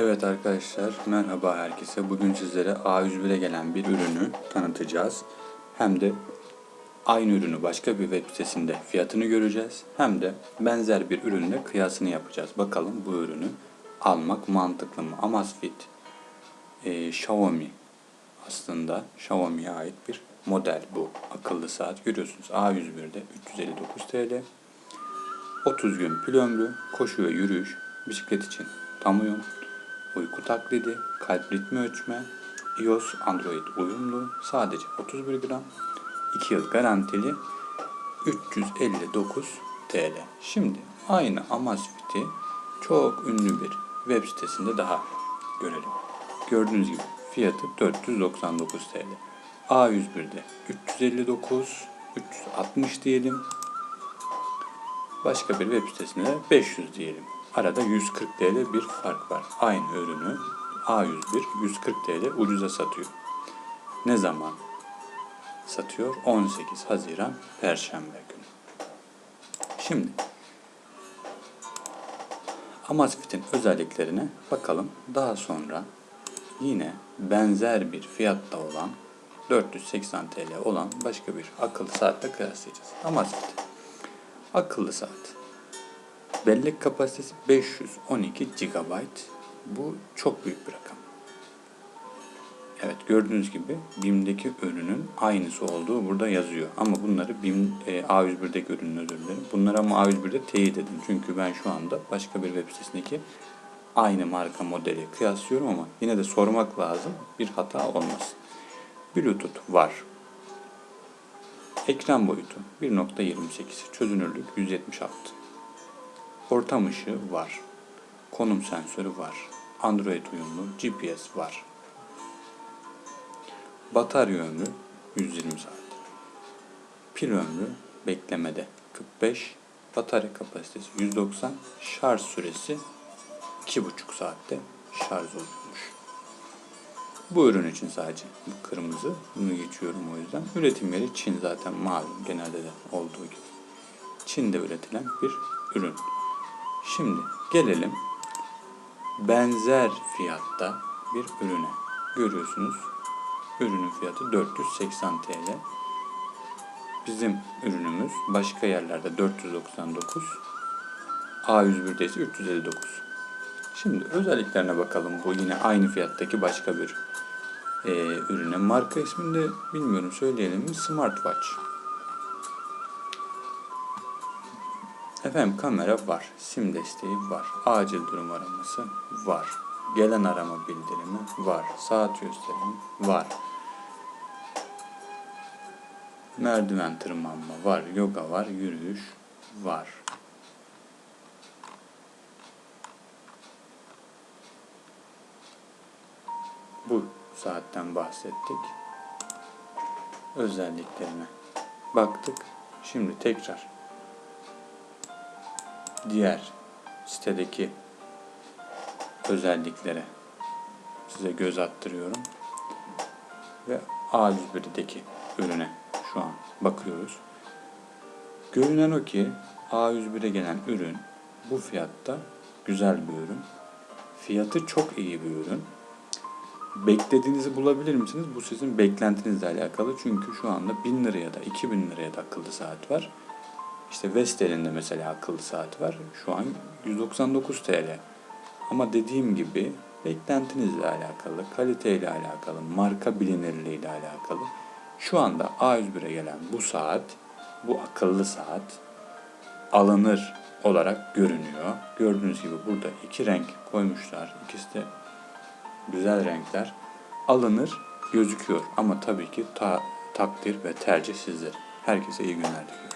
Evet arkadaşlar merhaba herkese. Bugün sizlere A101'e gelen bir ürünü tanıtacağız. Hem de aynı ürünü başka bir web sitesinde fiyatını göreceğiz. Hem de benzer bir ürünle kıyasını yapacağız. Bakalım bu ürünü almak mantıklı mı? Amazfit e, Xiaomi aslında Xiaomi'ye ait bir model bu. Akıllı saat görüyorsunuz. A101'de 359 TL. 30 gün pil ömrü, koşu ve yürüyüş, bisiklet için tam uyum, uyku taklidi, kalp ritmi ölçme, iOS, Android uyumlu, sadece 31 gram, 2 yıl garantili, 359 TL. Şimdi aynı Amazfit'i çok ünlü bir web sitesinde daha görelim. Gördüğünüz gibi fiyatı 499 TL. A101'de 359, 360 diyelim. Başka bir web sitesinde de 500 diyelim. Arada 140 TL bir fark var. Aynı ürünü A101 140 TL ucuza satıyor. Ne zaman satıyor? 18 Haziran Perşembe günü. Şimdi Amazfit'in özelliklerine bakalım. Daha sonra yine benzer bir fiyatta olan 480 TL olan başka bir akıllı saatle kıyaslayacağız. Amazfit akıllı saat. Bellek kapasitesi 512 GB. Bu çok büyük bir rakam. Evet gördüğünüz gibi BİM'deki ürünün aynısı olduğu burada yazıyor. Ama bunları BİM e, A101'deki ürünün özür dilerim. Bunları ama A101'de teyit edin. Çünkü ben şu anda başka bir web sitesindeki aynı marka modeli kıyaslıyorum ama yine de sormak lazım. Bir hata olmasın. Bluetooth var. Ekran boyutu 1.28, çözünürlük 176. Ortam ışığı var. Konum sensörü var. Android uyumlu GPS var. Batarya ömrü 120 saat. Pil ömrü beklemede 45. Batarya kapasitesi 190. Şarj süresi 2,5 saatte şarj oluyormuş. Bu ürün için sadece bu kırmızı. Bunu geçiyorum o yüzden. Üretim yeri Çin zaten malum genelde de olduğu gibi. Çin'de üretilen bir ürün. Şimdi gelelim benzer fiyatta bir ürüne. Görüyorsunuz ürünün fiyatı 480 TL. Bizim ürünümüz başka yerlerde 499. A101'de ise 359. Şimdi özelliklerine bakalım. Bu yine aynı fiyattaki başka bir e, ürüne. Marka ismini de bilmiyorum söyleyelim mi? Smartwatch. Efendim kamera var. Sim desteği var. Acil durum araması var. Gelen arama bildirimi var. Saat gösterimi var. Merdiven tırmanma var. Yoga var. Yürüyüş var. Bu saatten bahsettik. Özelliklerine baktık. Şimdi tekrar diğer sitedeki özelliklere size göz attırıyorum. Ve A101'deki ürüne şu an bakıyoruz. Görünen o ki A101'e gelen ürün bu fiyatta güzel bir ürün. Fiyatı çok iyi bir ürün. Beklediğinizi bulabilir misiniz? Bu sizin beklentinizle alakalı. Çünkü şu anda 1000 liraya da 2000 liraya da akıllı saat var. İşte Vestel'in de mesela akıllı saat var. Şu an 199 TL. Ama dediğim gibi beklentinizle alakalı, kaliteyle alakalı, marka bilinirliğiyle alakalı. Şu anda A101'e gelen bu saat, bu akıllı saat alınır olarak görünüyor. Gördüğünüz gibi burada iki renk koymuşlar. İkisi de güzel renkler. Alınır gözüküyor ama tabii ki ta, takdir ve tercih sizler. Herkese iyi günler diliyorum.